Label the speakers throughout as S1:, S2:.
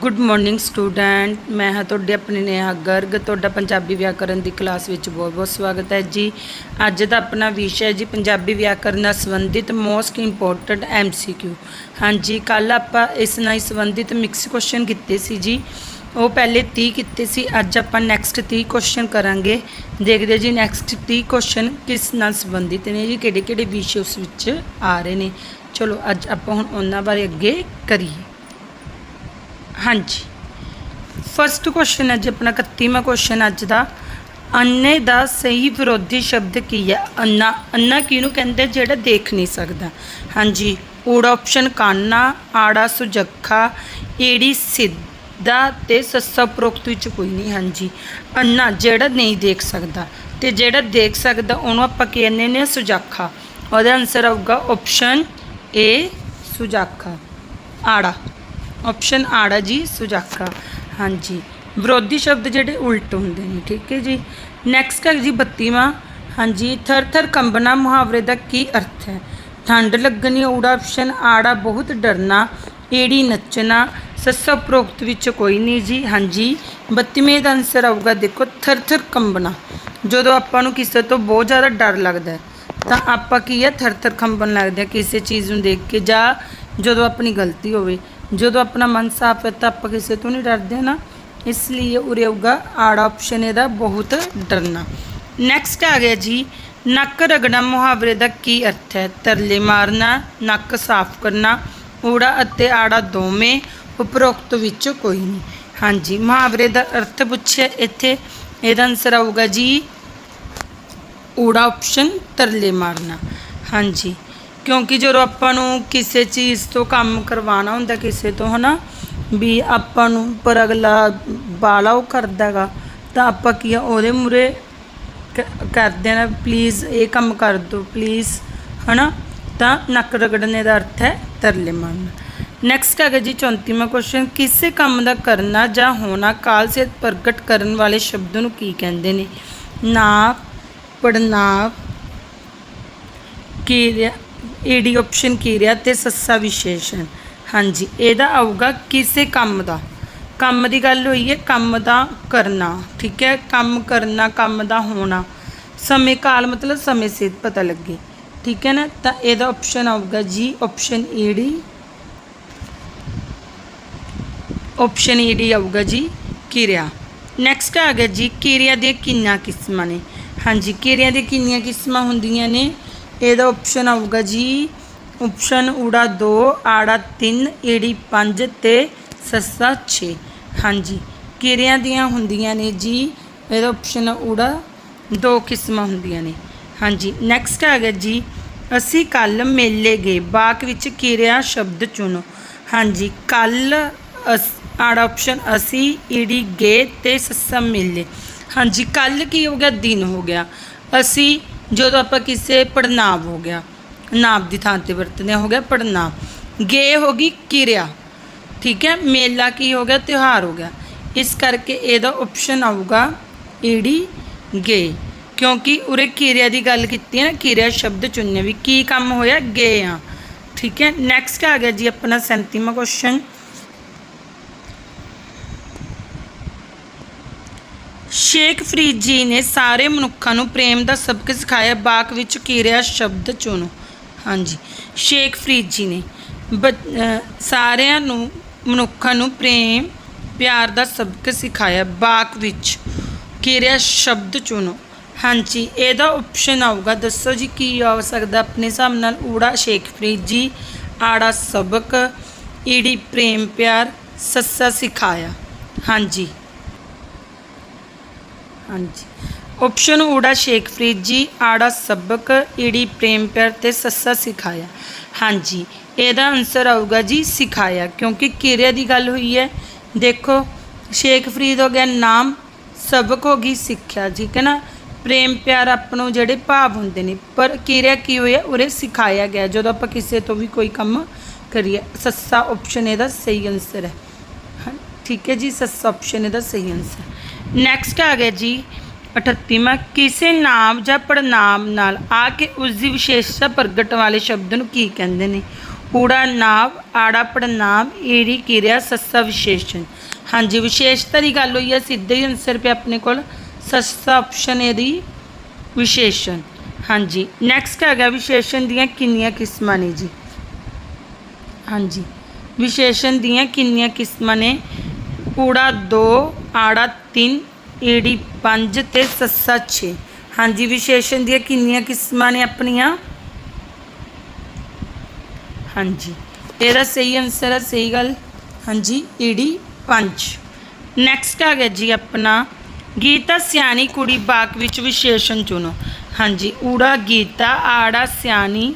S1: Good morning student ਮੈਂ ਹਾਂ ਤੁਹਾਡੇ ਆਪਣੇ ਨੇਹਾ ਗਰਗ। ਤੁਹਾਡਾ ਪੰਜਾਬੀ ਵਿਆਕਰਨ ਦੀ ਕਲਾਸ ਵਿੱਚ ਬਹੁਤ-ਬਹੁਤ ਸਵਾਗਤ ਹੈ ਜੀ। ਅੱਜ ਦਾ ਆਪਣਾ ਵਿਸ਼ਾ ਹੈ ਜੀ, ਪੰਜਾਬੀ ਵਿਆਕਰਨ ਨਾਲ ਸੰਬੰਧਿਤ ਮੋਸਟ ਇੰਪੋਰਟੈਂਟ ਐਮਸੀਕਿਊ ਹਾਂਜੀ ਕੱਲ ਆਪਾਂ ਇਸ ਨਾਲ ਸੰਬੰਧਿਤ ਮਿਕਸ ਕੁਐਸਚਨ ਕੀਤੇ ਸੀ ਜੀ। ਉਹ ਪਹਿਲੇ 30 ਕੀਤੇ ਸੀ, ਅੱਜ ਆਪਾਂ ਨੈਕਸਟ 30 ਕੁਐਸਚਨ ਕਰਾਂਗੇ। ਦੇਖਦੇ ਜੀ ਨੈਕਸਟ 30 ਕੁਐਸਚਨ ਕਿਸ ਨਾਲ ਸੰਬੰਧਿਤ ਨੇ ਜੀ ਕਿਹੜੇ ਕਿਹੜੇ ਵਿਸ਼ੇ ਉਸ ਵਿੱਚ ਆ ਰਹੇ ਨੇ। ਚਲੋ, ਅੱਜ ਆਪਾਂ ਹੁਣ ਉਹਨਾਂ ਬਾਰੇ ਅੱਗੇ ਕਰੀਏ। ਹਾਂਜੀ। ਫਸਟ ਕੁਐਸਚਨ ਹੈ ਜੀ, ਆਪਣਾ 31ਵਾਂ ਕੁਐਸਚਨ ਅੱਜ ਦਾ। ਅੰਨੇ ਦਾ ਸਹੀ ਵਿਰੋਧੀ ਸ਼ਬਦ ਕੀ ਹੈ? ਅੰਨਾ। ਅੰਨਾ ਕਿਹਨੂੰ ਕਹਿੰਦੇ? ਜਿਹੜਾ ਦੇਖ ਨਹੀਂ ਸਕਦਾ। ਹਾਂਜੀ, ਊੜਾ ਆਪਸ਼ਨ ਕਾਨਾ, ਆੜਾ ਸੁਜੱਖਾ, ਏੜੀ ਸਿੱਧਾ ਤੇ ਸੱਸਾ ਉਪਰੋਕਤ ਵਿੱਚ ਕੋਈ ਨਹੀਂ। ਹਾਂਜੀ, ਅੰਨਾ ਜਿਹੜਾ ਨਹੀਂ ਦੇਖ ਸਕਦਾ ਤੇ ਜਿਹੜਾ ਦੇਖ ਸਕਦਾ ਉਹਨੂੰ ਆਪਾਂ ਕਹਿੰਦੇ ਨੇ ਸੁਜਾਖਾ। ਉਹਦਾ ਆਨਸਰ ਆਊਗਾ ਆਪਸ਼ਨ ਏ ਸੁਜਾਖਾ। ਆੜਾ। ਆਪਸ਼ਨ ਆੜਾ ਜੀ ਸੁਜਾਖਾ ਹਾਂਜੀ। ਵਿਰੋਧੀ ਸ਼ਬਦ ਜਿਹੜੇ ਉਲਟ ਹੁੰਦੇ ਨੇ, ਠੀਕ ਹੈ ਜੀ? ਨੈਕਸਟ ਹੈ ਜੀ 32ਵਾਂ ਹਾਂਜੀ ਥਰ ਥਰ ਕੰਬਣਾ ਮੁਹਾਵਰੇ ਦਾ ਕੀ ਅਰਥ ਹੈ? ਠੰਡ ਲੱਗਣੀ ਊੜਾ ਆਪਸ਼ਨ ਆੜਾ, ਬਹੁਤ ਡਰਨਾ, ਏੜੀ ਨੱਚਣਾ, ਸੱਸਾ ਉਪਰੋਕਤ ਵਿੱਚ ਕੋਈ ਨਹੀਂ ਜੀ। ਹਾਂਜੀ 32ਵੇਂ ਦਾ ਆਨਸਰ ਆਊਗਾ, ਦੇਖੋ ਥਰ ਥਰ ਕੰਬਣਾ। ਜਦੋਂ ਆਪਾਂ ਨੂੰ ਕਿਸੇ ਤੋਂ ਬਹੁਤ ਜ਼ਿਆਦਾ ਡਰ ਲੱਗਦਾ ਹੈ, ਤਾਂ ਆਪਾਂ ਕੀ ਹੈ? ਥਰ ਥਰ ਕੰਬਣ ਲੱਗਦੇ ਆ ਕਿਸੇ ਚੀਜ਼ ਨੂੰ ਦੇਖ ਕੇ ਜਾਂ ਜਦੋਂ ਆਪਣੀ ਗਲਤੀ ਹੋਵੇ। ਜਦੋਂ ਆਪਣਾ ਮਨ ਸਾਫ਼ ਹੈ ਤਾਂ ਆਪਾਂ ਕਿਸੇ ਤੋਂ ਨਹੀਂ ਡਰਦੇ ਨਾ ਇਸ ਲਈ ਉਰੇ ਆਊਗਾ ਆੜਾ ਆਪਸ਼ਨ ਇਹਦਾ ਬਹੁਤ ਡਰਨਾ। ਨੈਕਸਟ ਆ ਗਿਆ ਜੀ, ਨੱਕ ਰਗੜਨਾ ਮੁਹਾਵਰੇ ਦਾ ਕੀ ਅਰਥ ਹੈ? ਤਰਲੇ ਮਾਰਨਾ, ਨੱਕ ਸਾਫ਼ ਕਰਨਾ, ਊੜਾ ਅਤੇ ਆੜਾ ਦੋਵੇਂ ਉਪਰੋਕਤ ਵਿੱਚ ਕੋਈ ਨਹੀਂ। ਹਾਂਜੀ, ਮੁਹਾਵਰੇ ਦਾ ਅਰਥ ਪੁੱਛਿਆ ਇੱਥੇ, ਇਹਦਾ ਆਨਸਰ ਆਊਗਾ ਜੀ, ਊੜਾ ਆਪਸ਼ਨ ਤਰਲੇ ਮਾਰਨਾ। ਹਾਂਜੀ ਕਿਉਂਕਿ ਜਦੋਂ ਆਪਾਂ ਨੂੰ ਕਿਸੇ ਚੀਜ਼ ਤੋਂ ਕੰਮ ਕਰਵਾਉਣਾ ਹੁੰਦਾ ਕਿਸੇ ਤੋਂ, ਹਨਾ, ਵੀ ਆਪਾਂ ਨੂੰ ਪਰ ਅਗਲਾ ਬਾਲਾ ਉਹ ਕਰਦਾਗਾ ਤਾਂ ਆਪਾਂ ਕੀ ਆ, ਉਹਦੇ ਮੂਰੇ ਕਰਦੇ ਨਾ ਪਲੀਜ਼ ਇਹ ਕੰਮ ਕਰ ਦਿਓ ਪਲੀਜ਼ ਹਨਾ, ਤਾਂ ਨੱਕ ਰਗੜਨੇ ਦਾ ਅਰਥ ਹੈ ਤਰਲੇ ਮਾਰਨਾ। ਨੈਕਸਟ ਹੈਗਾ ਜੀ 34ਵਾਂ ਕੁਐਸਚਨ ਕਿਸੇ ਕੰਮ ਦਾ ਕਰਨਾ ਜਾਂ ਹੋਣਾ ਕਾਲ ਸੇ ਪ੍ਰਗਟ ਕਰਨ ਵਾਲੇ ਸ਼ਬਦ ਨੂੰ ਕੀ ਕਹਿੰਦੇ ਨੇ? ਨਾਪ ਪੜਨਾਪ ਕਿਰਿਆ ਏਡੀ ਆਪਸ਼ਨ ਕਿਰਿਆ ਤੇ ਸੱਸਾ ਵਿਸ਼ੇਸ਼ਣ ਹਾਂਜੀ, ਇਹਦਾ ਆਊਗਾ ਕਿਸੇ ਕੰਮ ਦਾ। ਕੰਮ ਦੀ ਗੱਲ ਹੋਈ ਹੈ, ਕੰਮ ਦਾ ਕਰਨਾ, ਠੀਕ ਹੈ? ਕੰਮ ਕਰਨਾ, ਕੰਮ ਦਾ ਹੋਣਾ। ਸਮੇਂ ਕਾਲ ਮਤਲਬ ਸਮੇਂ ਸਿਰ ਪਤਾ ਲੱਗੇ, ਠੀਕ ਹੈ ਨਾ? ਤਾਂ ਇਹਦਾ ਆਪਸ਼ਨ ਆਊਗਾ ਜੀ ਆਪਸ਼ਨ ਏਡੀ ਆਪਸ਼ਨ ਏਡੀ ਆਊਗਾ ਜੀ, ਕਿਰਿਆ। ਨੈਕਸਟ ਆ ਗਿਆ ਜੀ, ਕਿਰਿਆ ਦੀਆਂ ਕਿੰਨੀਆਂ ਕਿਸਮਾਂ ਨੇ। ਹਾਂਜੀ, ਕਿਰਿਆ ਦੀਆਂ ਕਿੰਨੀਆਂ ਕਿਸਮਾਂ ਹੁੰਦੀਆਂ ਨੇ? ਇਹਦਾ ਆਪਸ਼ਨ ਆਊਗਾ ਜੀ। ਆਪਸ਼ਨ ਊੜਾ 2 ਆੜਾ 3 ਈੜੀ 5 ਤੇ ਸੱਸਾ 6 ਹਾਂਜੀ, ਕਿਰਿਆਂ ਦੀਆਂ ਹੁੰਦੀਆਂ ਨੇ ਜੀ। ਇਹਦਾ ਆਪਸ਼ਨ ਊੜਾ ਦੋ ਕਿਸਮਾਂ ਹੁੰਦੀਆਂ ਨੇ। ਹਾਂਜੀ ਨੈਕਸਟ ਆ ਗਿਆ ਜੀ। ਅਸੀਂ ਕੱਲ ਮੇਲੇ ਗਏ। ਬਾਕ ਵਿੱਚ ਕਿਰਿਆ ਸ਼ਬਦ ਚੁਣੋ। ਹਾਂਜੀ ਕੱਲ ਆੜਾ ਆਪਸ਼ਨ ਅਸੀਂ ਈੜੀ ਗਏ ਤੇ ਸੱਸਾ ਮੇਲੇ। ਹਾਂਜੀ ਕੱਲ ਕੀ ਹੋ ਗਿਆ? ਦਿਨ ਹੋ ਗਿਆ। ਅਸੀਂ ਜਦੋਂ ਆਪਾਂ ਕਿਸੇ ਪੜਨਾਵ ਹੋ ਗਿਆ ਨਾਮ ਦੀ ਥਾਂ ਤੇ ਵਰਤਦੇ ਹਾਂ, ਹੋ ਗਿਆ ਪੜਨਾਵ ਗੇ ਹੋ ਗਈ ਕਿਰਿਆ ਠੀਕ ਹੈ ਮੇਲਾ ਕੀ ਹੋ ਗਿਆ ਤਿਉਹਾਰ ਹੋ ਗਿਆ। ਇਸ ਕਰਕੇ ਇਹਦਾ ਆਪਸ਼ਨ ਆਊਗਾ ਈੜੀ ਗੇ ਕਿਉਂਕਿ ਉਰੇ ਕਿਰਿਆ ਦੀ ਗੱਲ ਕੀਤੀ ਹੈ ਨਾ ਕਿਰਿਆ ਸ਼ਬਦ ਚੁਣਨੇ ਵੀ ਕੀ ਕੰਮ ਹੋਇਆ ਗਏ ਆ ਠੀਕ ਹੈ ਨੈਕਸਟ ਆ ਗਿਆ ਜੀ ਆਪਣਾ 37ਵਾਂ ਕੁਐਸਚਨ ਸ਼ੇਖ ਫਰੀਦ ਜੀ ਨੇ ਸਾਰੇ ਮਨੁੱਖਾਂ ਨੂੰ ਪ੍ਰੇਮ ਦਾ ਸਬਕ ਸਿਖਾਇਆ, ਬਾਕ ਵਿੱਚ ਕਿਰਿਆ ਸ਼ਬਦ ਚੁਣੋ। ਹਾਂਜੀ, ਸ਼ੇਖ ਫਰੀਦ ਜੀ ਨੇ। ਬ- ਸਾਰਿਆਂ ਨੂੰ, ਮਨੁੱਖਾਂ ਨੂੰ ਪ੍ਰੇਮ, ਪਿਆਰ ਦਾ ਸਬਕ ਸਿਖਾਇਆ, ਬਾਕ ਵਿੱਚ ਕਿਰਿਆ ਸ਼ਬਦ ਚੁਣੋ। ਹਾਂਜੀ, ਇਹਦਾ ਆਪਸ਼ਨ ਆਊਗਾ, ਦੱਸੋ ਜੀ ਕੀ ਆ ਸਕਦਾ? ਆਪਣੇ ਹਿਸਾਬ ਨਾਲ ਊੜਾ ਸ਼ੇਖ ਫਰੀਦ ਜੀ, ਆੜਾ ਸਬਕ, ਈੜੀ ਪ੍ਰੇਮ ਪਿਆਰ, ਸੱਸਾ ਸਿਖਾਇਆ। ਹਾਂਜੀ। ਹਾਂਜੀ। ਆਪਸ਼ਨ ਊੜਾ ਸ਼ੇਖ ਫਰੀਦ ਜੀ ਆੜਾ ਸਬਕ ਈੜੀ ਪ੍ਰੇਮ ਪਿਆਰ ਤੇ ਸੱਸਾ ਸਿਖਾਇਆ। ਹਾਂਜੀ ਇਹਦਾ ਆਨਸਰ ਆਊਗਾ ਜੀ ਸਿਖਾਇਆ ਕਿਉਂਕਿ ਕਿਰਿਆ ਦੀ ਗੱਲ ਹੋਈ ਹੈ। ਦੇਖੋ ਸ਼ੇਖ ਫਰੀਦ ਹੋ ਗਿਆ ਨਾਮ ਸਬਕ ਹੋ ਗਈ ਸਿੱਖਿਆ ਠੀਕ ਹੈ ਨਾ? ਪ੍ਰੇਮ ਪਿਆਰ ਆਪ ਨੂੰ ਜਿਹੜੇ ਭਾਵ ਹੁੰਦੇ ਨੇ ਪਰ ਕਿਰਿਆ ਕੀ ਹੋਇਆ ਉਰੇ ਸਿਖਾਇਆ ਗਿਆ ਜਦੋਂ ਆਪਾਂ ਕਿਸੇ ਤੋਂ ਵੀ ਕੋਈ ਕੰਮ ਕਰੀਏ। ਸੱਸਾ ਆਪਸ਼ਨ ਇਹਦਾ ਸਹੀ ਆਨਸਰ ਹੈ। ਹਾਂ, ਠੀਕ ਹੈ ਜੀ ਸੱਸਾ ਆਪਸ਼ਨ ਇਹਦਾ ਸਹੀ ਆਨਸਰ ਨੈਕਸਟ ਆ ਗਿਆ ਜੀ 38ਵਾਂ ਕਿਸੇ ਨਾਮ ਜਾਂ ਪੜਨਾਮ ਨਾਲ ਆ ਕੇ ਉਸ ਦੀ ਵਿਸ਼ੇਸ਼ਤਾ ਪ੍ਰਗਟ ਵਾਲੇ ਸ਼ਬਦ ਨੂੰ ਕੀ ਕਹਿੰਦੇ ਨੇ? ਊੜਾ ਨਾਵ, ਆੜਾ ਪੜਨਾਮ ਈੜੀ ਕਿਰਿਆ, ਸੱਸਾ, ਵਿਸ਼ੇਸ਼ਣ। ਹਾਂਜੀ, ਵਿਸ਼ੇਸ਼ਤਾ ਦੀ ਗੱਲ ਹੋਈ ਹੈ, ਸਿੱਧੇ ਹੀ ਆਨਸਰ ਪਿਆ ਆਪਣੇ ਕੋਲ। ਸੱਸਾ ਆਪਸ਼ਨ ਇਹਦੀ, ਵਿਸ਼ੇਸ਼ਣ। ਹਾਂਜੀ ਨੈਕਸਟ ਹੈਗਾ ਵਿਸ਼ੇਸ਼ਣ ਦੀਆਂ ਕਿੰਨੀਆਂ ਕਿਸਮਾਂ ਨੇ ਜੀ? ਹਾਂਜੀ, ਵਿਸ਼ੇਸ਼ਣ ਦੀਆਂ ਕਿੰਨੀਆਂ ਕਿਸਮਾਂ ਨੇ? ਊੜਾ ਦੋ, ਆੜਾ 3 ਈੜੀ 5 ਤੇ ਸੱਸਾ 6 ਹਾਂਜੀ, ਵਿਸ਼ੇਸ਼ਣ ਦੀਆਂ ਕਿੰਨੀਆਂ ਕਿਸਮਾਂ ਨੇ ਆਪਣੀਆਂ? ਹਾਂਜੀ। ਇਹਦਾ ਸਹੀ ਆਨਸਰ ਹੈ ਸਹੀ ਗੱਲ। ਹਾਂਜੀ ਈੜੀ 5 ਨੈਕਸਟ ਆ ਗਿਆ ਜੀ ਆਪਣਾ। ਗੀਤਾ ਸਿਆਣੀ ਕੁੜੀ ਬਾਕ ਵਿੱਚ ਵਿਸ਼ੇਸ਼ਣ ਚੁਣੋ। ਹਾਂਜੀ, ਊੜਾ ਗੀਤਾ, ਆੜਾ ਸਿਆਣੀ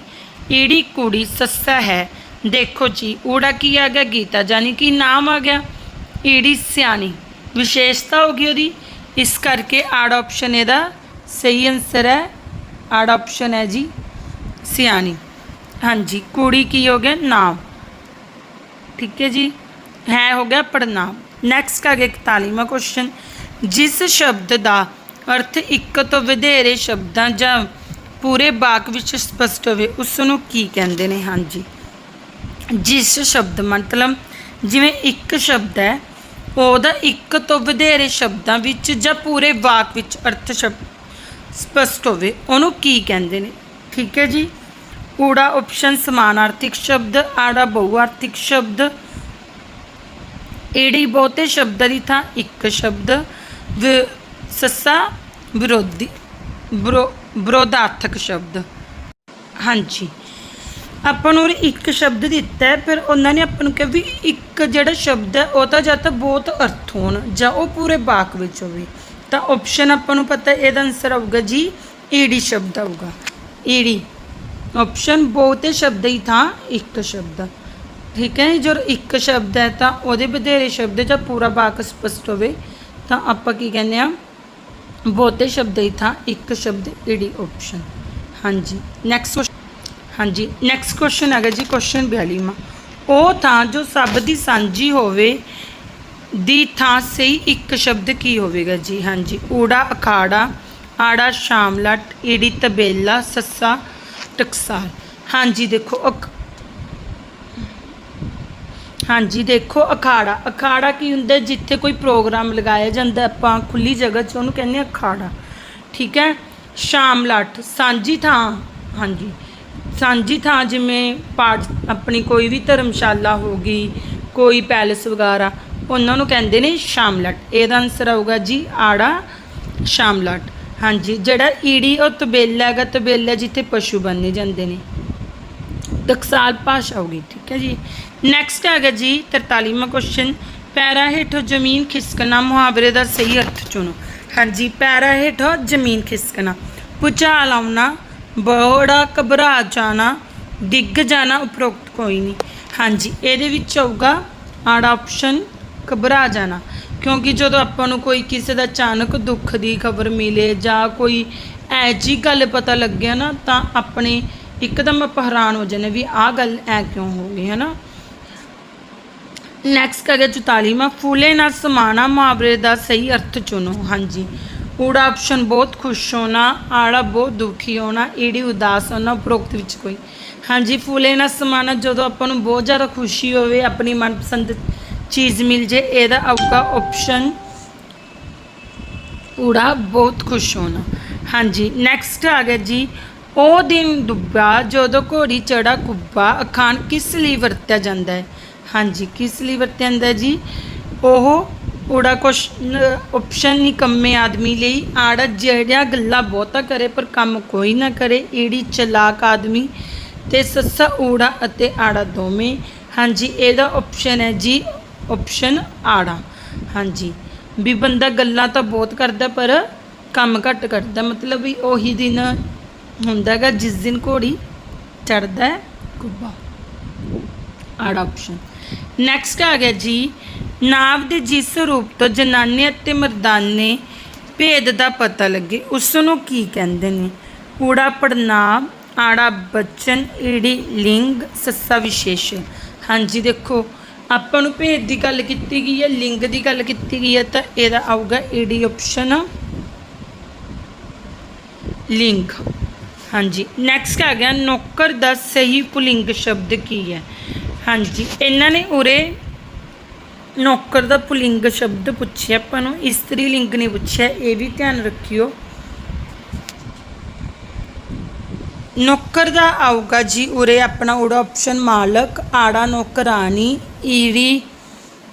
S1: ਈੜੀ ਕੁੜੀ, ਸੱਸਾ ਹੈ। ਦੇਖੋ ਜੀ, ਊੜਾ ਕੀ ਆ ਗਿਆ ਗੀਤਾ? ਜਾਨੀ ਕਿ ਨਾਮ ਆ ਗਿਆ। ਈੜੀ ਸਿਆਣੀ। ਵਿਸ਼ੇਸ਼ਤਾ ਹੋ ਗਈ ਉਹਦੀ ਇਸ ਕਰਕੇ ਆੜ ਆਪਸ਼ਨ ਇਹਦਾ ਸਹੀ ਆਨਸਰ ਹੈ ਆੜ ਆਪਸ਼ਨ ਹੈ ਜੀ ਸਿਆਣੀ ਹਾਂਜੀ ਕੁੜੀ ਕੀ ਹੋ ਗਿਆ ਨਾਮ ਠੀਕ ਹੈ ਜੀ ਹੈ ਹੋ ਗਿਆ ਪੜਨਾਮ ਨੈਕਸਟ ਆ ਗਿਆ 41ਵਾਂ ਕੁਐਸਚਨ ਜਿਸ ਸ਼ਬਦ ਦਾ ਅਰਥ ਇੱਕ ਤੋਂ ਵਧੇਰੇ ਸ਼ਬਦਾਂ ਜਾਂ ਪੂਰੇ ਬਾਕ ਵਿੱਚ ਸਪਸ਼ਟ ਹੋਵੇ ਉਸ ਨੂੰ ਕੀ ਕਹਿੰਦੇ ਨੇ ਹਾਂਜੀ ਜਿਸ ਸ਼ਬਦ ਮਤਲਬ ਜਿਵੇਂ ਇੱਕ ਸ਼ਬਦ ਹੈ ਉਹਦਾ ਇੱਕ ਤੋਂ ਵਧੇਰੇ ਸ਼ਬਦਾਂ ਵਿੱਚ ਜਾਂ ਪੂਰੇ ਵਾਕ ਵਿੱਚ ਅਰਥ ਸ਼ਬਦ ਸਪਸ਼ਟ ਹੋਵੇ, ਉਹਨੂੰ ਕੀ ਕਹਿੰਦੇ ਨੇ? ਠੀਕ ਹੈ ਜੀ? ਊੜਾ ਆਪਸ਼ਨ ਸਮਾਨਾਰਥਿਕ ਸ਼ਬਦ, ਆੜਾ ਬਹੁਆਰਥਿਕ ਸ਼ਬਦ ਈੜੀ ਬਹੁਤੇ ਸ਼ਬਦਾਂ ਦੀ ਥਾਂ ਇੱਕ ਸ਼ਬਦ, ਵਿ- ਸੱਸਾ ਵਿਰੋਧੀ ਵਿਰੋਧਾਰਥਕ ਸ਼ਬਦ। ਹਾਂਜੀ। ਆਪਾਂ ਨੂੰ ਉਰੇ ਇੱਕ ਸ਼ਬਦ ਦਿੱਤਾ ਫਿਰ ਉਹਨਾਂ ਨੇ ਆਪਾਂ ਨੂੰ ਕਿਹਾ ਵੀ ਇੱਕ ਜਿਹੜਾ ਸ਼ਬਦ ਹੈ, ਉਹ ਤਾਂ ਜਾਂ ਤਾਂ ਬਹੁਤ ਅਰਥ ਹੋਣ, ਜਾਂ ਉਹ ਪੂਰੇ ਵਾਕ ਵਿੱਚ ਹੋਵੇ। ਤਾਂ ਆਪਸ਼ਨ ਆਪਾਂ ਨੂੰ ਪਤਾ ਇਹਦਾ ਆਨਸਰ ਆਊਗਾ ਜੀ, ਈੜੀ ਸ਼ਬਦ ਆਊਗਾ। ਈੜੀ। ਆਪਸ਼ਨ ਬਹੁਤੇ ਸ਼ਬਦ ਹੀ ਥਾਂ ਇੱਕ ਸ਼ਬਦ ਠੀਕ ਹੈ ਜੀ? ਜਦੋਂ ਇੱਕ ਸ਼ਬਦ ਹੈ, ਤਾਂ ਉਹਦੇ ਵਧੇਰੇ ਸ਼ਬਦ ਜਾਂ ਪੂਰਾ ਵਾਕ ਸਪਸ਼ਟ ਹੋਵੇ। ਤਾਂ ਆਪਾਂ ਕੀ ਕਹਿੰਦੇ ਆ ਬਹੁਤੇ ਸ਼ਬਦ ਹੀ ਥਾਂ ਇੱਕ ਸ਼ਬਦ, ਈੜੀ ਆਪਸ਼ਨ ਹਾਂਜੀ ਨੈਕਸਟ ਹਾਂਜੀ ਨੈਕਸਟ ਕੁਐਸਚਨ ਹੈਗਾ ਜੀ ਕੁਐਸਚਨ 42ਵਾਂ ਉਹ ਥਾਂ ਜੋ ਸਭ ਦੀ ਸਾਂਝੀ ਹੋਵੇ, ਦੀ ਥਾਂ ਸਹੀ ਇੱਕ ਸ਼ਬਦ ਕੀ ਹੋਵੇਗਾ ਜੀ? ਹਾਂਜੀ, ਊੜਾ, ਅਖਾੜਾ, ਆੜਾ ਸ਼ਾਮਲਟ ਈੜੀ, ਤਬੇਲਾ, ਸੱਸਾ, ਟਕਸਾਲ। ਹਾਂਜੀ, ਦੇਖੋ, ਅਖ ਹਾਂਜੀ, ਦੇਖੋ, ਅਖਾੜਾ। ਅਖਾੜਾ ਕੀ ਹੁੰਦਾ? ਜਿੱਥੇ ਕੋਈ ਪ੍ਰੋਗਰਾਮ ਲਗਾਇਆ ਜਾਂਦਾ, ਆਪਾਂ ਖੁੱਲੀ ਜਗ੍ਹਾ 'ਚ ਉਹਨੂੰ ਕਹਿੰਦੇ ਅਖਾੜਾ। ਠੀਕ ਹੈ? ਸ਼ਾਮਲਾਟ ਸਾਂਝੀ ਥਾਂ। ਹਾਂਜੀ। ਸਾਂਝੀ ਥਾਂ ਜਿਵੇਂ ਪਾਠ ਆਪਣੀ ਕੋਈ ਵੀ ਧਰਮਸ਼ਾਲਾ ਹੋ ਗਈ, ਕੋਈ ਪੈਲਸ ਵਗੈਰਾ, ਉਹਨਾਂ ਨੂੰ ਕਹਿੰਦੇ ਨੇ ਸ਼ਾਮਲਟ। ਇਹਦਾ ਆਨਸਰ ਆਊਗਾ ਜੀ ਆੜਾ ਸ਼ਾਮਲਟ। ਹਾਂਜੀ, ਜਿਹੜਾ ਈੜੀ ਉਹ ਤਬੇਲਾ ਹੈਗਾ, ਤਬੇਲਾ ਜਿੱਥੇ ਪਸ਼ੂ ਬੰਨੇ ਜਾਂਦੇ ਨੇ। ਟਕਸਾਲ ਭਾਸ਼ਾ ਹੋਗੀ ਠੀਕ ਹੈ ਜੀ। ਨੈਕਸਟ ਹੈਗਾ ਜੀ 43ਵਾਂ ਕੁਐਸਚਨ ਪੈਰਾ ਹੇਠੋਂ ਜ਼ਮੀਨ ਖਿਸਕਣਾ, ਮੁਹਾਵਰੇ ਦਾ ਸਹੀ ਅਰਥ ਚੁਣੋ। ਹਾਂਜੀ, ਪੈਰਾ ਹੇਠੋਂ ਜ਼ਮੀਨ ਖਿਸਕਣਾ। ਭੁਚਾਲ ਆਉਣਾ ਬੜਾ ਘਬਰਾ ਜਾਣਾ, ਡਿੱਗ ਜਾਣਾ ਉਪਰੋਕਤ ਕੋਈ ਨਹੀਂ। ਹਾਂਜੀ, ਇਹਦੇ ਵਿੱਚ ਆਊਗਾ ਆੜਾ ਆਪਸ਼ਨ ਘਬਰਾ ਜਾਣਾ। ਕਿਉਂਕਿ ਜਦੋਂ ਆਪਾਂ ਨੂੰ ਕੋਈ ਕਿਸੇ ਦਾ ਅਚਾਨਕ ਦੁੱਖ ਦੀ ਖਬਰ ਮਿਲੇ ਜਾਂ ਕੋਈ ਐ ਜੀ ਗੱਲ ਪਤਾ ਲੱਗਿਆ ਨਾ, ਤਾਂ ਆਪਣੇ ਇੱਕਦਮ ਆਪਾਂ ਹੈਰਾਨ ਹੋ ਜਾਂਦੇ ਵੀ ਆਹ ਗੱਲ ਐ ਕਿਉਂ ਹੋ ਗਈ ਹੈ ਨਾ ਨੈਕਸਟ ਕਰਿਆ 44ਵਾਂ ਫੂਲੇ ਨਾਲ ਸਮਾਣਾ ਮੁਹਾਵਰੇ ਦਾ ਸਹੀ ਅਰਥ ਚੁਣੋ। ਹਾਂਜੀ। ਊੜਾ ਆਪਸ਼ਨ ਬਹੁਤ ਖੁਸ਼ ਹੋਣਾ ਆੜਾ ਬਹੁਤ ਦੁਖੀ ਹੋਣਾ, ਈੜੀ ਉਦਾਸ ਹੋਣਾ ਉਪਰੋਕਤ ਵਿੱਚ ਕੋਈ। ਹਾਂਜੀ, ਫੂਲੇ ਨਾਲ ਸਮਾਨ ਜਦੋਂ ਆਪਾਂ ਨੂੰ ਬਹੁਤ ਜ਼ਿਆਦਾ ਖੁਸ਼ੀ ਹੋਵੇ, ਆਪਣੀ ਮਨਪਸੰਦ ਚੀਜ਼ ਮਿਲ ਜੇ, ਇਹਦਾ ਆਊਗਾ ਆਪਸ਼ਨ ਊੜਾ ਬਹੁਤ ਖੁਸ਼ ਹੋਣਾ। ਹਾਂਜੀ ਨੈਕਸਟ ਆ ਗਿਆ ਜੀ। ਉਹ ਦਿਨ ਡੁੱਬਾ ਜਦੋਂ ਘੋੜੀ ਚੜਾ ਕੁੱਬਾ, ਅਖਾਣ ਕਿਸ ਲਈ ਵਰਤਿਆ ਜਾਂਦਾ ਹੈ? ਹਾਂਜੀ, ਕਿਸ ਲਈ ਵਰਤਿਆ ਜਾਂਦਾ ਜੀ? ਉਹ ਊੜਾ ਕੁਸ਼ਨ ਆਪਸ਼ਨ ਨਿਕੰਮੇ ਆਦਮੀ ਲਈ। ਆੜਾ ਜਿਹੜਾ ਗੱਲਾਂ ਬਹੁਤਾ ਕਰੇ, ਪਰ ਕੰਮ ਕੋਈ ਨਾ ਕਰੇ। ਈੜੀ ਚਲਾਕ ਆਦਮੀ ਤੇ ਸੱਸਾ, ਊੜਾ ਅਤੇ ਆੜਾ ਦੋਵੇਂ। ਹਾਂਜੀ, ਇਹਦਾ ਆਪਸ਼ਨ ਹੈ ਜੀ ਆਪਸ਼ਨ ਆੜਾ। ਹਾਂਜੀ, ਵੀ ਬੰਦਾ ਗੱਲਾਂ ਤਾਂ ਬਹੁਤ ਕਰਦਾ, ਪਰ ਕੰਮ ਘੱਟ ਕਰਦਾ। ਮਤਲਬ ਵੀ ਉਹੀ ਦਿਨ ਹੁੰਦਾ ਹੈਗਾ, ਜਿਸ ਦਿਨ ਘੋੜੀ ਚੜਦਾ ਹੈ ਕੁੱਬਾ ਆੜਾ ਆਪਸ਼ਨ ਨੈਕਸਟ ਆ ਗਿਆ ਜੀ ਨਾਵ ਦੇ ਜਿਸ ਰੂਪ ਤੋਂ ਜਨਾਨੇ ਅਤੇ ਮਰਦਾਨੇ ਭੇਦ ਦਾ ਪਤਾ ਲੱਗੇ ਉਸ ਨੂੰ ਕੀ ਕਹਿੰਦੇ ਨੇ? ਊੜਾ ਪੜਨਾਵ ਆੜਾ ਬਚਨ, ਈੜੀ ਲਿੰਗ, ਸੱਸਾ ਵਿਸ਼ੇਸ਼ ਹਾਂਜੀ, ਦੇਖੋ, ਆਪਾਂ ਨੂੰ ਭੇਦ ਦੀ ਗੱਲ ਕੀਤੀ ਗਈ ਹੈ, ਲਿੰਗ ਦੀ ਗੱਲ ਕੀਤੀ ਗਈ ਹੈ, ਤਾਂ ਇਹਦਾ ਆਊਗਾ ਈਡੀ ਆਪਸ਼ਨ, ਲਿੰਗ। ਹਾਂਜੀ ਨੈਕਸਟ ਆ ਗਿਆ, ਨੌਕਰ ਦਾ ਸਹੀ ਪੁਲਿੰਗ ਸ਼ਬਦ ਕੀ ਹੈ? ਹਾਂਜੀ, ਇਹਨਾਂ ਨੇ ਉਰੇ ਨੌਕਰ ਦਾ ਪੁਲਿੰਗ ਸ਼ਬਦ ਪੁੱਛਿਆ ਆਪਾਂ ਨੂੰ, ਇਸਤਰੀ ਲਿੰਗ ਨਹੀਂ ਪੁੱਛਿਆ, ਇਹ ਵੀ ਧਿਆਨ ਰੱਖਿਓ। ਨੌਕਰ ਦਾ ਆਊਗਾ ਜੀ ਉਰੇ ਆਪਣਾ ਉੜਾ ਆਪਸ਼ਨ ਮਾਲਕ, ਆੜਾ ਨੌਕਰਾਨੀ ਈੜੀ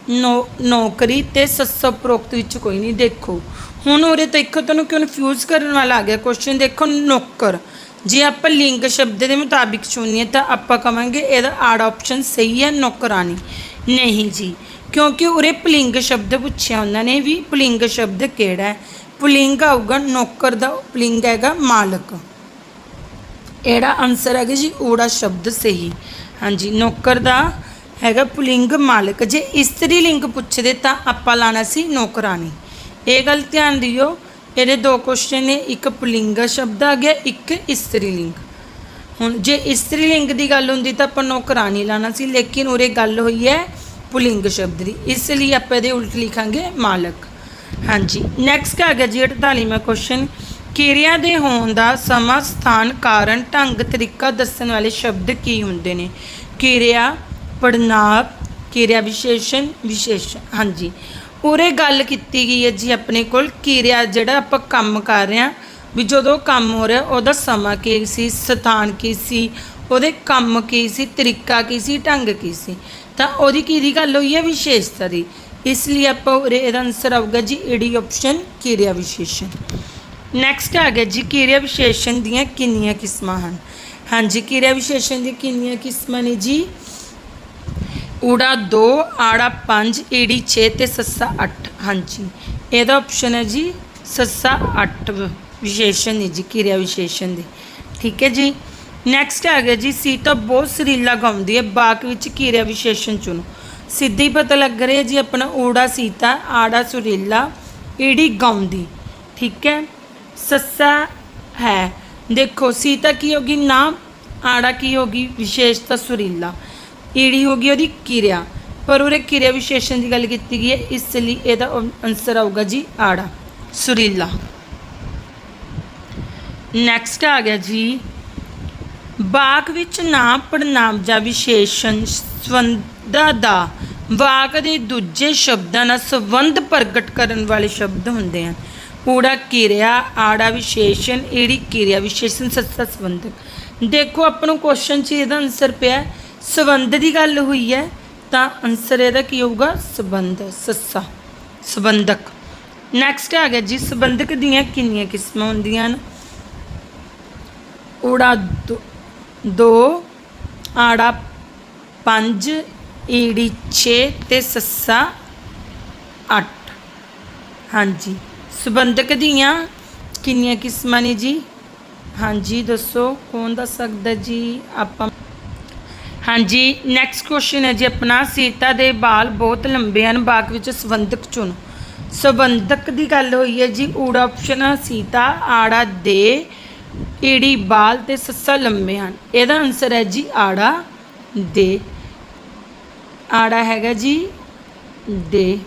S1: ਨੌਕਰੀ ਤੇ ਸੱਸਾ ਉਪਰੋਕਤ ਵਿੱਚ ਕੋਈ ਨਹੀਂ, ਦੇਖੋ। ਹੁਣ ਉਰੇ ਤਾਂ ਤੁਹਾਨੂੰ ਕਨਫਿਊਜ਼ ਕਰਨ ਵਾਲਾ ਆ ਗਿਆ ਕੁਐਸਚਨ ਦੇਖੋ, ਨੌਕਰ। ਜੇ ਆਪਾਂ ਲਿੰਗ ਸ਼ਬਦ ਦੇ ਮੁਤਾਬਿਕ ਚੁਣੀਏ ਤਾਂ ਆਪਾਂ ਕਵਾਂਗੇ ਇਹਦਾ ਆੜਾ ਆਪਸ਼ਨ ਸਹੀ ਹੈ ਨੌਕਰਾਨੀ ਨਹੀਂ ਜੀ ਕਿਉਂਕਿ ਉਰੇ ਪੁਲਿੰਗ ਸ਼ਬਦ ਪੁੱਛਿਆ ਉਹਨਾਂ ਨੇ ਵੀ, ਪੁਲਿੰਗ ਸ਼ਬਦ ਕਿਹੜਾ ਹੈ? ਪੁਲਿੰਗ ਆਊਗਾ, ਨੌਕਰ ਦਾ ਪੁਲਿੰਗ ਹੈਗਾ ਮਾਲਕ। ਇਹਦਾ ਆਨਸਰ ਹੈਗਾ ਜੀ ਊੜਾ ਸ਼ਬਦ ਸਹੀ। ਹਾਂਜੀ, ਨੌਕਰ ਦਾ ਹੈਗਾ ਪੁਲਿੰਗ ਮਾਲਕ। ਜੇ ਇਸਤਰੀ ਲਿੰਗ ਪੁੱਛਦੇ ਤਾਂ ਆਪਾਂ ਲਾਣਾ ਸੀ ਨੌਕਰਾਨੀ ਇਹ ਗੱਲ ਧਿਆਨ ਦਿਓ, ਇਹਦੇ ਦੋ ਕੁਐਸਚਨ ਨੇ, ਇੱਕ ਪੁਲਿੰਗ ਸ਼ਬਦ ਆ ਗਿਆ, ਇੱਕ ਇਸਤਰੀ ਲਿੰਗ। ਹੁਣ ਜੇ ਇਸਤਰੀ ਲਿੰਗ ਦੀ ਗੱਲ ਹੁੰਦੀ ਤਾਂ ਆਪਾਂ ਨੌਕਰਾਨੀ ਲਾਣਾ ਸੀ, ਲੇਕਿਨ ਉਰੇ ਗੱਲ ਹੋਈ ਹੈ ਪੁਲਿੰਗ ਸ਼ਬਦ ਦੀ। ਇਸ ਲਈ ਆਪਾਂ ਇਹਦੇ ਉਲਟ ਲਿਖਾਂਗੇ ਮਾਲਕ। ਹਾਂਜੀ ਨੈਕਸਟ ਆ ਗਿਆ ਜੀ 48ਵਾਂ ਕੁਐਸਚਨ ਕਿਰਿਆ ਦੇ ਹੋਣ ਦਾ ਸਮਾਂ, ਸਥਾਨ, ਕਾਰਨ, ਢੰਗ, ਤਰੀਕਾ ਦੱਸਣ ਵਾਲੇ ਸ਼ਬਦ ਕੀ ਹੁੰਦੇ ਨੇ? ਕਿਰਿਆ ਪੜਨਾਵ ਕਿਰਿਆ ਵਿਸ਼ੇਸ਼ਣ ਵਿਸ਼ੇਸ਼ਣ। ਹਾਂਜੀ, ਉਰੇ ਗੱਲ ਕੀਤੀ ਗਈ ਹੈ ਜੀ ਆਪਣੇ ਕੋਲ। ਕਿਰਿਆ ਜਿਹੜਾ ਆਪਾਂ ਕੰਮ ਕਰ ਰਹੇ ਹਾਂ, ਵੀ ਜਦੋਂ ਕੰਮ ਹੋ ਰਿਹਾ, ਉਹਦਾ ਸਮਾਂ ਕੀ ਸੀ, ਸਥਾਨ ਕੀ ਸੀ, ਉਹਦੇ ਕੰਮ ਕੀ ਸੀ, ਤਰੀਕਾ ਕੀ ਸੀ, ਢੰਗ ਕੀ ਸੀ। ਤਾਂ ਉਹਦੀ ਕੀ ਦੀ ਗੱਲ ਹੋਈ ਹੈ ਵਿਸ਼ੇਸ਼ਤਾ ਦੀ? ਇਸ ਲਈ ਆਪਾਂ ਉਰੇ ਇਹਦਾ ਆਨਸਰ ਆਊਗਾ ਜੀ ਈਡੀ ਆਪਸ਼ਨ ਕਿਰਿਆ ਵਿਸ਼ੇਸ਼ਣ। ਨੈਕਸਟ ਆ ਗਿਆ ਜੀ, ਕਿਰਿਆ ਵਿਸ਼ੇਸ਼ਣ ਦੀਆਂ ਕਿੰਨੀਆਂ ਕਿਸਮਾਂ ਹਨ? ਹਾਂਜੀ, ਕਿਰਿਆ ਵਿਸ਼ੇਸ਼ਣ ਦੀਆਂ ਕਿੰਨੀਆਂ ਕਿਸਮਾਂ ਨੇ ਜੀ? ਊੜਾ 2 ਆੜਾ 5 ਈੜੀ 6 ਤੇ ਸੱਸਾ 8 ਹਾਂਜੀ, ਇਹਦਾ ਆਪਸ਼ਨ ਹੈ ਜੀ, ਸੱਸਾ 8 ਵਿਸ਼ੇਸ਼ਣ ਨੇ ਜੀ, ਕਿਰਿਆ ਵਿਸ਼ੇਸ਼ਣ ਦੇ। ਠੀਕ ਹੈ ਜੀ? ਨੈਕਸਟ ਆ ਗਿਆ ਜੀ ਸੀਤਾ ਬਹੁਤ ਸਰੀਲਾ ਗਾਉਂਦੀ ਹੈ, ਬਾਕ ਵਿੱਚ ਕਿਰਿਆ ਵਿਸ਼ੇਸ਼ਣ ਚੁਣੋ। ਸਿੱਧੇ ਹੀ ਪਤਾ ਲੱਗ ਰਿਹਾ ਜੀ, ਆਪਣਾ ਓੜਾ ਸੀਤਾ ਆੜਾ ਸੁਰੀਲਾ ਈੜੀ ਗਾਉਂਦੀ। ਠੀਕ ਹੈ? ਸੱਸਾ ਹੈ। ਦੇਖੋ ਸੀਤਾ ਕੀ ਹੋਗੀ ਨਾਮ, ਆੜਾ ਕੀ ਹੋਗੀ ਵਿਸ਼ੇਸ਼ਤਾ ਸੁਰੀਲਾ। ਈੜੀ ਹੋਗੀ ਉਹਦੀ ਕਿਰਿਆ ਪਰ ਉਰੇ ਕਿਰਿਆ ਵਿਸ਼ੇਸ਼ਣ ਦੀ ਗੱਲ ਕੀਤੀ ਗਈ ਹੈ, ਇਸ ਲਈ ਇਹਦਾ ਆਨਸਰ ਆਊਗਾ ਜੀ, ਆੜਾ, ਸੁਰੀਲਾ। ਨੈਕਸਟ ਆ ਗਿਆ ਜੀ ਵਾਕ ਵਿੱਚ ਨਾਮ ਪੜਨਾਮ ਜਾਂ ਵਿਸ਼ੇਸ਼ਣ ਸੰਬੰਧਾਂ ਦਾ, ਵਾਕ ਦੇ ਦੂਜੇ ਸ਼ਬਦਾਂ ਨਾਲ ਸੰਬੰਧ ਪ੍ਰਗਟ ਕਰਨ ਵਾਲੇ ਸ਼ਬਦ ਹੁੰਦੇ ਹਨ। ਊੜਾ ਕਿਰਿਆ, ਆੜਾ ਵਿਸ਼ੇਸ਼ਣ ਏੜੀ ਕਿਰਿਆ ਵਿਸ਼ੇਸ਼ਣ, ਸੱਸਾ ਸੰਬੰਧਕ। ਦੇਖੋ, ਆਪਾਂ ਨੂੰ ਕੁਐਸਚਨ 'ਚ ਇਹਦਾ ਆਨਸਰ ਪਿਆ ਸੰਬੰਧ ਦੀ ਗੱਲ ਹੋਈ ਹੈ, ਤਾਂ ਆਨਸਰ ਇਹਦਾ ਕੀ ਹੋਊਗਾ? ਸੰਬੰਧ, ਸੱਸਾ ਸੰਬੰਧਕ। ਨੈਕਸਟ ਆ ਗਿਆ ਜੀ, ਸੰਬੰਧਕ ਦੀਆਂ ਕਿੰਨੀਆਂ ਕਿਸਮਾਂ ਹੁੰਦੀਆਂ ਹਨ? ਊੜਾ ਦੋ, ਆੜਾ ਪੰਜ, ਈੜੀ 6 ਤੇ ਸੱਸਾ 8 ਹਾਂਜੀ। ਸੰਬੰਧਕ ਦੀਆਂ ਕਿੰਨੀਆਂ ਕਿਸਮਾਂ ਨੇ ਜੀ? ਹਾਂਜੀ, ਦੱਸੋ, ਕੌਣ ਦੱਸ ਸਕਦਾ ਜੀ? ਆਪਾਂ ਹਾਂਜੀ ਨੈਕਸਟ ਕੁਐਸਚਨ ਹੈ ਜੀ ਆਪਣਾ। ਸੀਤਾ ਦੇ ਬਾਲ ਬਹੁਤ ਲੰਬੇ ਹਨ ਬਾਗ ਵਿੱਚ ਸੰਬੰਧਕ ਚੁਣੋ। ਸੰਬੰਧਕ ਦੀ ਗੱਲ ਹੋਈ ਹੈ ਜੀ, ਊੜਾ ਆਪਸ਼ਨ ਸੀਤਾ, ਆੜਾ ਦੇ ਈੜੀ ਬਾਲ ਤੇ ਸੱਸਾ ਲੰਮੇ ਹਨ। ਇਹਦਾ ਆਨਸਰ ਹੈ ਜੀ ਆੜਾ ਦੇ। ਆੜਾ ਹੈਗਾ ਜੀ ਦੇ।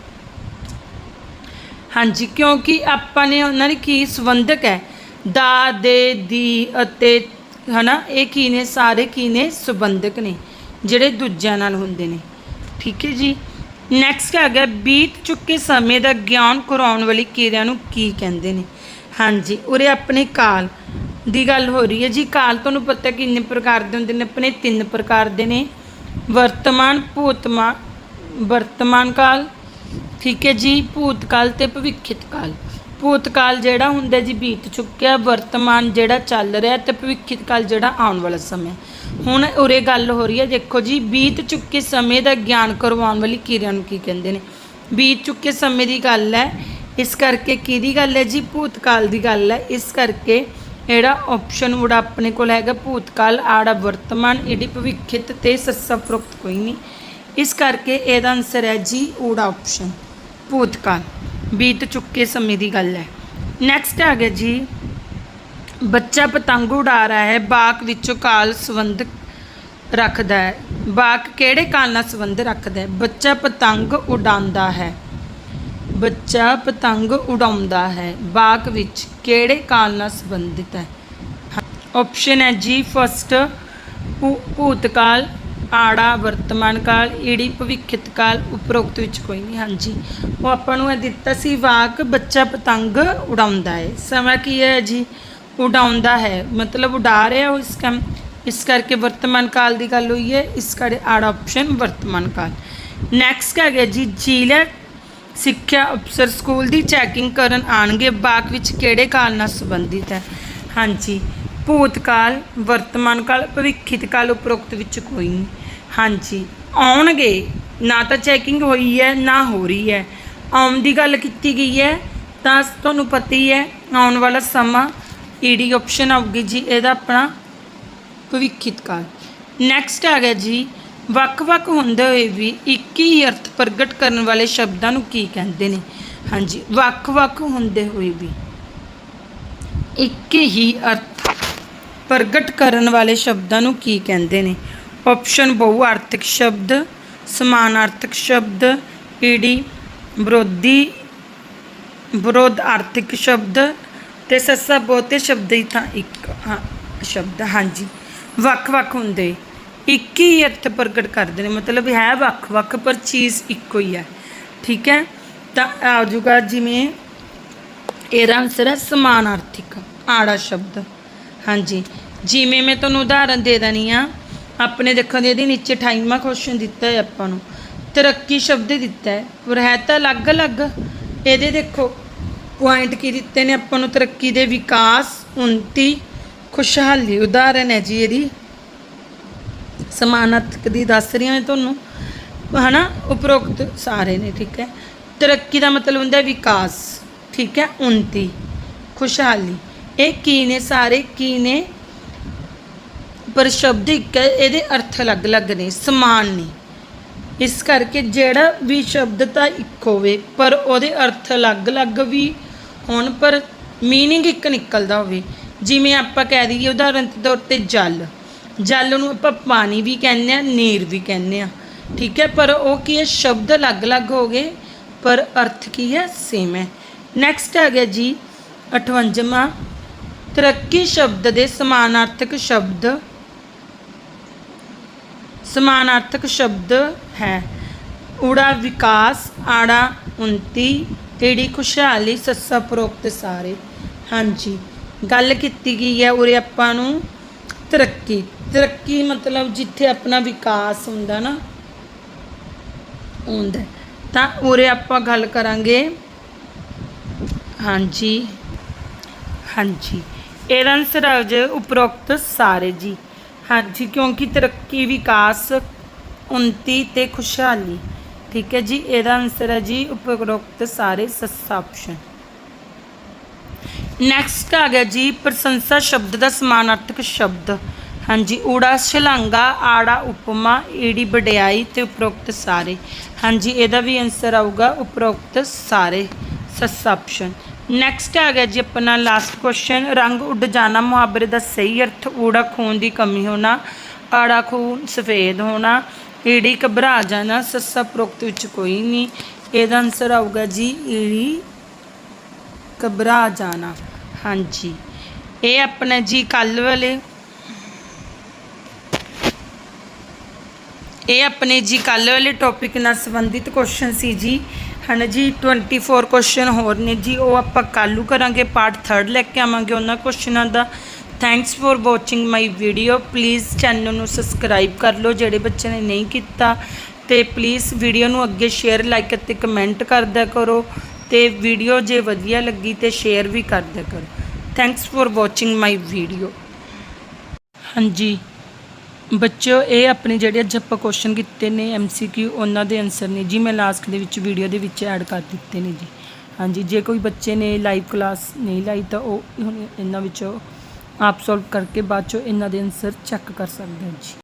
S1: ਹਾਂਜੀ, ਕਿਉਂਕਿ ਆਪਾਂ ਨੇ ਉਹਨਾਂ ਦੀ ਕੀ ਸੰਬੰਧਕ ਹੈ? ਦਾ, ਦੇ, ਦੀ ਅਤੇ ਹਨਾ, ਇਹ ਕੀ ਨੇ? ਸਾਰੇ ਕੀ ਨੇ? ਸੰਬੰਧਕ ਨੇ, ਜਿਹੜੇ ਦੂਜਿਆਂ ਨਾਲ ਹੁੰਦੇ ਨੇ। ਠੀਕ ਹੈ ਜੀ। ਨੈਕਸਟ ਹੈਗਾ ਬੀਤ ਚੁੱਕੇ ਸਮੇਂ ਦਾ ਗਿਆਨ ਕਰਾਉਣ ਵਾਲੀ ਕਿਰਿਆ ਨੂੰ ਕੀ ਕਹਿੰਦੇ ਨੇ? ਹਾਂਜੀ, ਉਰੇ ਆਪਣੇ ਕਾਲ। ਦੀ ਗੱਲ ਹੋ ਰਹੀ ਹੈ ਜੀ। ਕਾਲ ਤੁਹਾਨੂੰ ਪਤਾ ਕਿੰਨੇ ਪ੍ਰਕਾਰ ਦੇ ਹੁੰਦੇ ਨੇ, ਆਪਣੇ ਤਿੰਨ ਪ੍ਰਕਾਰ ਦੇ ਨੇ। ਵਰਤਮਾਨ, ਭੂਤਮਾ ਵਰਤਮਾਨ ਕਾਲ, ਠੀਕ ਹੈ ਜੀ। ਭੂਤਕਾਲ ਤੇ ਭਵਿੱਖਿਤ ਕਾਲ। ਭੂਤਕਾਲ ਜਿਹੜਾ ਹੁੰਦਾ ਜੀ, ਬੀਤ ਚੁੱਕਿਆ। ਵਰਤਮਾਨ ਜਿਹੜਾ ਚੱਲ ਰਿਹਾ ਤੇ ਭਵਿੱਖਿਤ ਕਾਲ ਜਿਹੜਾ ਆਉਣ ਵਾਲਾ ਸਮਾਂ ਹੁਣ ਉਰੇ ਗੱਲ ਹੋ ਰਹੀ ਹੈ। ਦੇਖੋ ਜੀ, ਬੀਤ ਚੁੱਕੇ ਸਮੇਂ ਦਾ ਗਿਆਨ ਕਰਵਾਉਣ ਵਾਲੀ ਕਿਰਿਆ ਨੂੰ ਕੀ ਕਹਿੰਦੇ ਨੇ? ਬੀਤ ਚੁੱਕੇ ਸਮੇਂ ਦੀ ਗੱਲ ਹੈ। ਇਸ ਕਰਕੇ ਕਿਹਦੀ ਗੱਲ ਹੈ ਜੀ? ਭੂਤਕਾਲ ਦੀ ਗੱਲ ਹੈ। ਇਸ ਕਰਕੇ ਜਿਹੜਾ ਆਪਸ਼ਨ ਉੜਾ ਆਪਣੇ ਕੋਲ ਹੈਗਾ, ਭੂਤਕਾਲ ਆੜਾ ਵਰਤਮਾਨ, ਇਹਦੀ ਭਵਿੱਖਿਤ ਤੇ ਸੱਸਾ ਪ੍ਰੋਕਤ ਕੋਈ ਨਹੀਂ। ਇਸ ਕਰਕੇ ਇਹਦਾ ਆਨਸਰ ਹੈ ਜੀ, ਊੜਾ ਆਪਸ਼ਨ ਭੂਤਕਾਲ। ਬੀਤ ਚੁੱਕੇ ਸਮੇਂ ਦੀ ਗੱਲ ਹੈ। ਨੈਕਸਟ ਆ ਗਿਆ ਜੀ। ਬੱਚਾ ਪਤੰਗ ਉਡਾ ਰਿਹਾ ਹੈ, ਬਾਕ ਵਿੱਚੋਂ ਕਾਲ ਸੰਬੰਧ ਰੱਖਦਾ ਹੈ। ਬਾਕ ਕਿਹੜੇ ਕਾਲ ਨਾਲ ਸੰਬੰਧ ਰੱਖਦਾ ਹੈ? ਬੱਚਾ ਪਤੰਗ ਉਡਾਉਂਦਾ ਹੈ। ਬੱਚਾ ਪਤੰਗ ਉਡਾਉਂਦਾ ਹੈ। ਵਾਕ ਵਿੱਚ ਕਿਹੜੇ ਕਾਲ ਨਾਲ ਸੰਬੰਧਿਤ ਹੈ? ਆਪਸ਼ਨ ਹੈ ਜੀ ਫਸਟ ਭੂਤਕਾਲ, ਆੜਾ, ਵਰਤਮਾਨ ਕਾਲ, ਈੜੀ, ਭਵਿੱਖਿਤ ਕਾਲ, ਉਪਰੋਕਤ ਵਿੱਚ ਕੋਈ ਨਹੀਂ। ਹਾਂਜੀ। ਉਹ ਆਪਾਂ ਨੂੰ ਇਹ ਦਿੱਤਾ ਸੀ ਵਾਕ, ਬੱਚਾ ਪਤੰਗ ਉਡਾਉਂਦਾ ਹੈ। ਸਮਾਂ ਕੀ ਹੈ ਜੀ? ਉਡਾਉਂਦਾ ਹੈ। ਮਤਲਬ ਉਡਾ ਰਿਹਾ ਉਹ ਇਸ ਕੰਮ ਇਸ ਕਰਕੇ ਵਰਤਮਾਨ ਕਾਲ ਦੀ ਗੱਲ ਹੋਈ ਹੈ। ਇਸ ਕਰਕੇ ਆੜਾ ਆਪਸ਼ਨ ਵਰਤਮਾਨ ਕਾਲ। ਨੈਕਸਟ ਹੈਗਾ ਜੀ ਜ਼ਿਲ੍ਹਾ ਸਿੱਖਿਆ ਅਫਸਰ ਸਕੂਲ ਦੀ ਚੈਕਿੰਗ ਕਰਨ ਆਣਗੇ। ਬਾਕ ਵਿੱਚ ਕਿਹੜੇ ਕਾਲ ਨਾਲ ਸੰਬੰਧਿਤ ਹੈ? ਹਾਂਜੀ। ਭੂਤਕਾਲ ਵਰਤਮਾਨ ਕਾਲ ਭਵਿੱਖਿਤ ਕਾਲ ਉਪਰੋਕਤ ਵਿੱਚ ਕੋਈ ਨਹੀਂ। ਹਾਂਜੀ। ਆਉਣਗੇ। ਨਾ ਤਾਂ ਚੈਕਿੰਗ ਹੋਈ ਹੈ, ਨਾ ਹੋ ਰਹੀ ਹੈ। ਆਉਣ ਦੀ ਗੱਲ ਕੀਤੀ ਗਈ ਹੈ, ਤਾਂ ਤੁਹਾਨੂੰ ਪਤਾ ਹੀ ਹੈ, ਆਉਣ ਵਾਲਾ ਸਮਾਂ ਈਡੀ ਆਪਸ਼ਨ ਆਊਗੀ ਜੀ, ਇਹਦਾ ਆਪਣਾ ਭਵਿੱਖਿਤ ਕਾਲ। ਨੈਕਸਟ ਆ ਗਿਆ ਜੀ। ਵੱਖ-ਵੱਖ ਹੁੰਦੇ ਹੋਏ ਵੀ ਇੱਕ ਹੀ ਅਰਥ ਪ੍ਰਗਟ ਕਰਨ ਵਾਲੇ ਸ਼ਬਦਾਂ ਨੂੰ ਕੀ ਕਹਿੰਦੇ ਨੇ? ਹਾਂਜੀ, ਵੱਖ-ਵੱਖ ਹੁੰਦੇ ਹੋਏ ਵੀ ਇੱਕ ਹੀ ਅਰਥ ਪ੍ਰਗਟ ਕਰਨ ਵਾਲੇ ਸ਼ਬਦਾਂ ਨੂੰ ਕੀ ਕਹਿੰਦੇ ਨੇ? ਆਪਸ਼ਨ ਬਹੁਆਰਥਿਕ ਸ਼ਬਦ, ਸਮਾਨਾਰਥਕ ਸ਼ਬਦ ਈਡੀ ਵਿਰੋਧੀ ਵਿਰੋਧ ਆਰਥਿਕ ਸ਼ਬਦ ਤੇ ਸੱਸਾ ਬਹੁਤੇ ਸ਼ਬਦ ਹੀ ਤਾਂ ਇੱਕ ਸ਼ਬਦ, ਹਾਂਜੀ। ਵੱਖ-ਵੱਖ ਹੁੰਦੇ। ਇੱਕ ਹੀ ਅਰਥ ਪ੍ਰਗਟ ਕਰਦੇ ਨੇ, ਮਤਲਬ ਹੈ ਵੱਖ-ਵੱਖ ਪਰ ਚੀਜ਼ ਇੱਕੋ ਹੀ ਹੈ। ਠੀਕ ਹੈ? ਤਾਂ ਆ ਜੂਗਾ ਜਿਵੇਂ ਇਹਦਾ ਆਨਸਰ ਹੈ ਸਮਾਨਾਰਥਿਕ, ਆੜਾ ਸ਼ਬਦ। ਹਾਂਜੀ। ਜਿਵੇਂ ਮੈਂ ਤੁਹਾਨੂੰ ਉਦਾਹਰਨ ਦੇ ਦਣੀ ਆ, ਆਪਣੇ ਦੇਖੋ ਇਹਦੇ ਨੀਚੇ 28ਵਾਂ ਕੁਐਸਚਨ ਦਿੱਤਾ ਹੈ ਆਪਾਂ ਨੂੰ। ਤਰੱਕੀ ਸ਼ਬਦ ਦਿੱਤਾ ਹੈ, ਪਰ ਹੈ ਤਾਂ ਅਲੱਗ-ਅਲੱਗ ਇਹਦੇ ਦੇਖੋ ਪੁਆਇੰਟ ਕੀ ਦਿੱਤੇ ਨੇ ਆਪਾਂ ਨੂੰ? ਤਰੱਕੀ ਦੇ ਵਿਕਾਸ ਉન્નਤੀ ਖੁਸ਼ਹਾਲੀ। ਉਦਾਹਰਨ ਹੈ ਜੀ ਇਹਦੀ। ਸਮਾਨਤਕ ਦੀ ਦੱਸ ਰਹੀ ਹਾਂ ਤੁਹਾਨੂੰ? ਹਨਾ? ਉਪਰੋਕਤ ਸਾਰੇ ਨੇ, ਠੀਕ ਹੈ? ਤਰੱਕੀ ਦਾ ਮਤਲਬ ਹੁੰਦਾ ਵਿਕਾਸ, ਠੀਕ ਹੈ? ਉਨਤੀ, ਖੁਸ਼ਹਾਲੀ। ਇਹ ਕੀ ਨੇ ਸਾਰੇ? ਕੀ ਨੇ? ਪਰ ਸ਼ਬਦ ਇੱਕ ਇਹਦੇ ਅਰਥ ਅਲੱਗ-ਅਲੱਗ ਨੇ, ਸਮਾਨ ਨੇ। ਇਸ ਕਰਕੇ ਜਿਹੜਾ ਵੀ ਸ਼ਬਦ ਤਾਂ ਇੱਕ ਹੋਵੇ, ਪਰ ਉਹਦੇ ਅਰਥ ਅਲੱਗ-ਅਲੱਗ ਵੀ ਹੋਣ, ਪਰ ਮੀਨਿੰਗ ਇੱਕ ਨਿਕਲਦਾ ਹੋਵੇ। ਜਿਵੇਂ ਆਪਾਂ ਕਹਿ ਦਈਏ, ਉਦਾਹਰਨ ਤੌਰ ਤੇ ਜਲ। ਜਲ ਨੂੰ ਆਪਾਂ ਪਾਣੀ ਵੀ ਕਹਿੰਦੇ ਆ, ਨੀਰ ਵੀ ਕਹਿੰਦੇ ਆ। ਠੀਕ ਹੈ, ਪਰ ਉਹ ਕੀ ਹੈ, ਸ਼ਬਦ ਅਲੱਗ-ਅਲੱਗ ਹੋ ਗਏ, ਪਰ ਅਰਥ ਕੀ ਹੈ ਸੇਮ ਹੈ। ਨੈਕਸਟ ਆ ਗਿਆ ਜੀ 58ਵਾਂ ਤਰੱਕੀ ਸ਼ਬਦ ਦੇ ਸਮਾਨਾਰਥਕ ਸ਼ਬਦ ਸਮਾਨਾਰਥਕ ਸ਼ਬਦ ਹੈ। ਊੜਾ ਵਿਕਾਸ, ਆੜਾ ਉન્નਤੀ ਤੇੜੀ ਖੁਸ਼ਹਾਲੀ, ਸੱਸਾ ਪ੍ਰੋਕਤ ਸਾਰੇ। ਹਾਂਜੀ, ਗੱਲ ਕੀਤੀ ਗਈ ਹੈ ਉਰੇ ਆਪਾਂ ਨੂੰ। ਤਰੱਕੀ। ਤਰੱਕੀ ਮਤਲਬ ਜਿੱਥੇ ਆਪਣਾ ਵਿਕਾਸ ਹੁੰਦਾ ਨਾ, ਹੁੰਦਾ। ਤਾਂ ਉਰੇ ਆਪਾਂ ਗੱਲ ਕਰਾਂਗੇ। ਹਾਂਜੀ। ਹਾਂਜੀ। ਇਹਦਾ ਆਨਸਰ ਆ ਜੇ ਉਪਰੋਕਤ ਸਾਰੇ ਜੀ। ਹਾਂਜੀ, ਕਿਉਂਕਿ ਤਰੱਕੀ, ਵਿਕਾਸ ਉન્નਤੀ ਤੇ ਖੁਸ਼ਹਾਲੀ। ਠੀਕ ਹੈ ਜੀ ਇਹਦਾ ਆਨਸਰ ਹੈ ਜੀ ਉਪਰੋਕਤ ਸਾਰੇ ਸੱਸਾ ਆਪਸ਼ਨ ਨੈਕਸਟ ਆ ਗਿਆ ਜੀ, ਪ੍ਰਸ਼ੰਸਾ ਸ਼ਬਦ ਦਾ ਸਮਾਨਾਰਥਕ ਸ਼ਬਦ। ਹਾਂਜੀ, ਊੜਾ ਸ਼ਲਾਂਗਾ ਆੜਾ, ਉਪਮਾ, ਈੜੀ, ਵਡਿਆਈ ਤੇ ਉਪਰੋਕਤ ਸਾਰੇ। ਹਾਂਜੀ, ਇਹਦਾ ਵੀ ਆਨਸਰ ਆਊਗਾ, ਉਪਰੋਕਤ ਸਾਰੇ। ਸੱਸਾ ਆਪਸ਼ਨ ਨੈਕਸਟ ਆ ਗਿਆ ਜੀ ਆਪਣਾ ਲਾਸਟ ਕੁਐਸਚਨ ਰੰਗ ਉੱਡ ਜਾਣਾ ਮੁਹਾਵਰੇ ਦਾ ਸਹੀ ਅਰਥ, ਊੜਾ ਖੂਨ ਦੀ ਕਮੀ ਹੋਣਾ, ਆੜਾ ਖੂਨ ਸਫੇਦ ਹੋਣਾ, ਈੜੀ ਘਬਰਾ ਜਾਣਾ, ਸੱਸਾ ਉਪਰੋਕਤ ਵਿੱਚ ਕੋਈ ਨਹੀਂ। ਇਹਦਾ ਆਨਸਰ ਆਊਗਾ ਜੀ, ਈੜੀ ਘਬਰਾ ਜਾਣਾ। ਹਾਂਜੀ। ਇਹ ਆਪਣਾ ਜੀ ਕੱਲ ਵਾਲੇ। ਇਹ ਆਪਣੇ ਜੀ ਕੱਲ ਵਾਲੇ ਟੌਪਿਕ ਨਾਲ ਸੰਬੰਧਿਤ ਕੁਐਸਚਨ ਸੀ ਜੀ। ਹਨ ਜੀ 24 ਕੁਐਸਚਨ ਹੋਰ ਨੇ ਜੀ, ਉਹ ਆਪਾਂ ਕੱਲੂ ਕਰਾਂਗੇ ਪਾਰਟ 3 ਲੈ ਕੇ ਆਵਾਂਗੇ ਉਹਨਾਂ ਕੁਐਸਚਨਾਂ ਦਾ। Thanks for watching my video please channel ਨੂੰ ਸਬਸਕ੍ਰਾਈਬ ਕਰ ਲਓ ਜਿਹੜੇ ਬੱਚੇ ਨੇ ਨਹੀਂ ਕੀਤਾ। ਤੇ ਪਲੀਜ਼ ਵੀਡੀਓ ਨੂੰ ਅੱਗੇ ਸ਼ੇਅਰ ਲਾਈਕ ਅਤੇ ਕਮੈਂਟ ਕਰਦਿਆ ਕਰੋ। ਤੇ ਵੀਡੀਓ ਜੇ ਵਧੀਆ ਲੱਗੀ ਤੇ ਸ਼ੇਅਰ ਵੀ ਕਰਦਿਆ ਕਰੋ। Thanks for watching my video ਹਾਂਜੀ। ਬੱਚਿਓ, ਇਹ ਆਪਣੇ ਜਿਹੜੇ ਅੱਜ ਆਪਾਂ ਕੁਐਸਚਨ ਕੀਤੇ ਨੇ ਐਮਸੀਕਿਊ ਉਹਨਾਂ ਦੇ ਆਨਸਰ ਨੇ ਜੀ। ਮੈਂ ਲਾਸਟ ਦੇ ਵਿੱਚ ਵੀਡੀਓ ਦੇ ਵਿੱਚ ਐਡ ਕਰ ਦਿੱਤੇ ਨੇ ਜੀ। ਹਾਂਜੀ, ਜੇ ਕੋਈ ਬੱਚੇ ਨੇ ਲਾਈਵ ਕਲਾਸ ਨਹੀਂ ਲਾਈ ਤਾਂ ਉਹ ਹੁਣ ਇਹਨਾਂ ਵਿੱਚੋਂ ਆਪ ਸੋਲਵ ਕਰਕੇ ਬਾਅਦ ਚੋਂ ਇਹਨਾਂ ਦੇ ਆਨਸਰ ਚੈੱਕ ਕਰ ਸਕਦੇ ਹੋ ਜੀ।